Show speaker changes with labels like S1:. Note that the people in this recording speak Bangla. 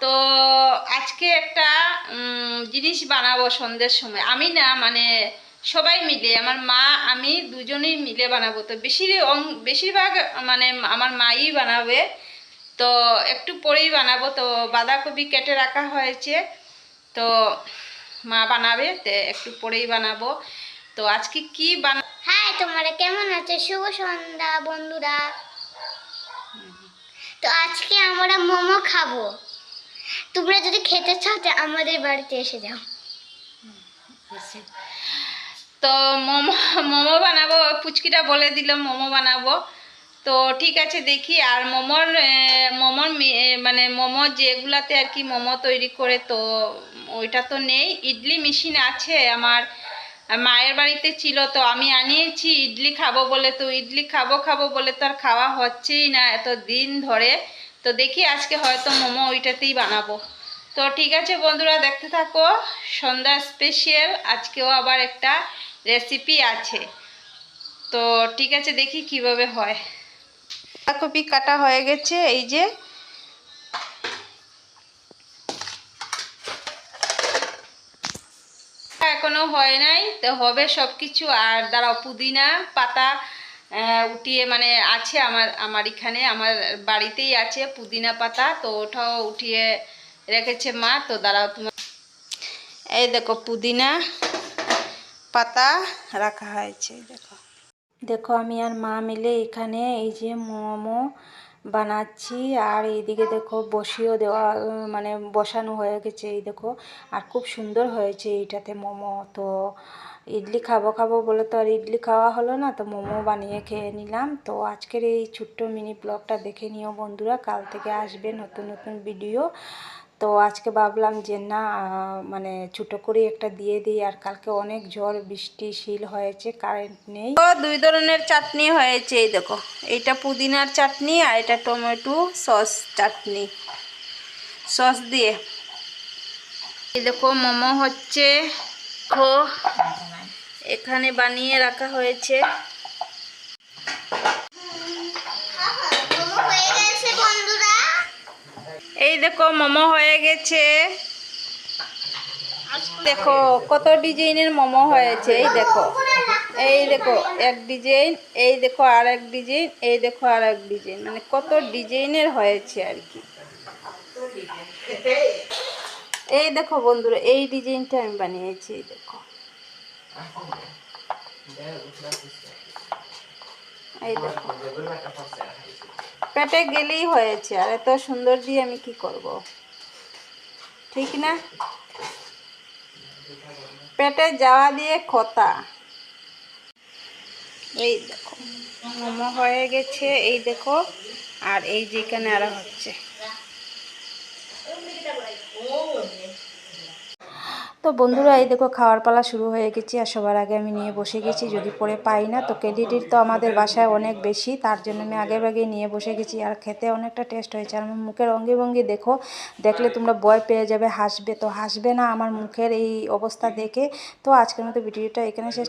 S1: তো আজকে একটা জিনিস বানাবো সন্ধ্যের সময়। আমি না মানে সবাই মিলে আমার মা আমি দুজনেই মিলে বানাবো। তো বেশির অং- বেশিরভাগ মানে আমার মাই বানাবে। তো একটু পরেই বানাবো। তো বাঁধাকপি কেটে রাখা হয়েছে। তো মা বানাবে তো একটু পরেই বানাবো। তো আজকে কি বানা
S2: হ্যাঁ তোমরা কেমন আছো? শুভ সন্ধ্যা বন্ধুরা। তো আজকে আমরা মোমো খাব। তোমরা যদি খেতে চাও আমাদের বাড়িতে এসে যাও।
S1: তো মোমো মোমো বানাবো, পুচকিটা বলে দিল, মোমো বানাবো। তো ঠিক আছে, দেখি। আর মোমোর মোমোর মানে মোমো যেগুলাতে আর কি মোমো তৈরি করে, তো ওইটা তো নেই। ইডলি মেশিন আছে আমার। মায়ের বাড়িতে ছিল, তো আমি আনিয়েছি। ইডলি খাব বলে তো, ইডলি খাব খাব বলে তো আর খাওয়া হচ্ছেই না এত দিন ধরে। তো দেখি আজকে হয়তো মোমো ওইটাতেই বানাবো। তো ঠিক আছে বন্ধুরা দেখতে থাকো সন্ধ্যা স্পেশাল আজকেও আবার একটা রেসিপি আছে। তো ঠিক আছে দেখি কীভাবে হয়। বাঁধাকপি কাটা হয়ে গেছে এই যে। এখনও হয় নাই তো হবে সব কিছু আর দাঁড়াও পুদিনা পাতা উঠিয়ে মানে আছে আমার আমার এখানে, আমার বাড়িতেই আছে পুদিনা পাতা, তো ওটাও উঠিয়ে রেখেছে মা, তো দাঁড়াও তোমার। এই দেখো পুদিনা পাতা রাখা হয়েছে দেখো। দেখো আমি আর মা মিলে এখানে এই যে মোমো বানাচ্ছি। আর এইদিকে দেখো বসিয়েও দেওয়া মানে বসানো হয়ে গেছে, এই দেখো। আর খুব সুন্দর হয়েছে এইটাতে মোমো। তো ইডলি খাব খাব বলে তো আর ইডলি খাওয়া হলো না, তো মোমো বানিয়ে খেয়ে নিলাম। তো আজকের এই ছোট্ট মিনি ব্লগটা দেখে নিও বন্ধুরা। কাল থেকে আসবে নতুন নতুন ভিডিও। তো আজকে ভাবলাম যে না মানে ছোটো করে একটা দিয়ে দিই। আর কালকে অনেক ঝড়, বৃষ্টি, শিল হয়েছে কারেন্ট নেই। তো দুই ধরনের চাটনি হয়েছে, এই দেখো। এইটা পুদিনার চাটনি আর এটা টমেটো সস চাটনি। সস দিয়ে। এই দেখো, মোমো হচ্ছে, দেখো। এখানে বানিয়ে রাখা হয়েছে
S2: মোমো হয়ে গেছে বন্ধুরা
S1: এই দেখো, মোমো হয়ে গেছে। দেখো, কত ডিজাইনের মোমো হয়েছে, এই দেখো। এই দেখো, এক ডিজাইন, এই দেখো আর এক ডিজাইন, এই দেখো আর এক ডিজাইন। মানে কত ডিজাইনের হয়েছে আর কি। এই দেখো বন্ধুরা, এই ডিজাইনটা আমি বানিয়েছি, এই দেখো। এই দেখো। পেটে গেলেই হয়েছে, আর এত সুন্দর দিয়ে আমি কি করব? ঠিক না? পেটে যাওয়া দিয়ে কথা। এই দেখো, মোমো হয়ে গেছে, এই দেখো, আর এই যেখানে আরও হচ্ছে। তো বন্ধুরা, এই দেখো খাওয়ার পালা শুরু হয়ে গেছি আর সবার আগে আমি নিয়ে বসে গেছি। যদি পরে পাই না, তো ক্রেডিটির তো আমাদের বাসায় অনেক বেশি, তার জন্য আমি আগে আগে নিয়ে বসে গেছি। আর খেতে অনেকটা টেস্ট হয়েছে। আর আমার মুখের অঙ্গি ভঙ্গি দেখো, দেখলে তোমরা বয় পেয়ে যাবে, হাসবে। তো হাসবে না আমার মুখের এই অবস্থা দেখে। তো আজকের মতো ভিডিওটা এখানে শেষ।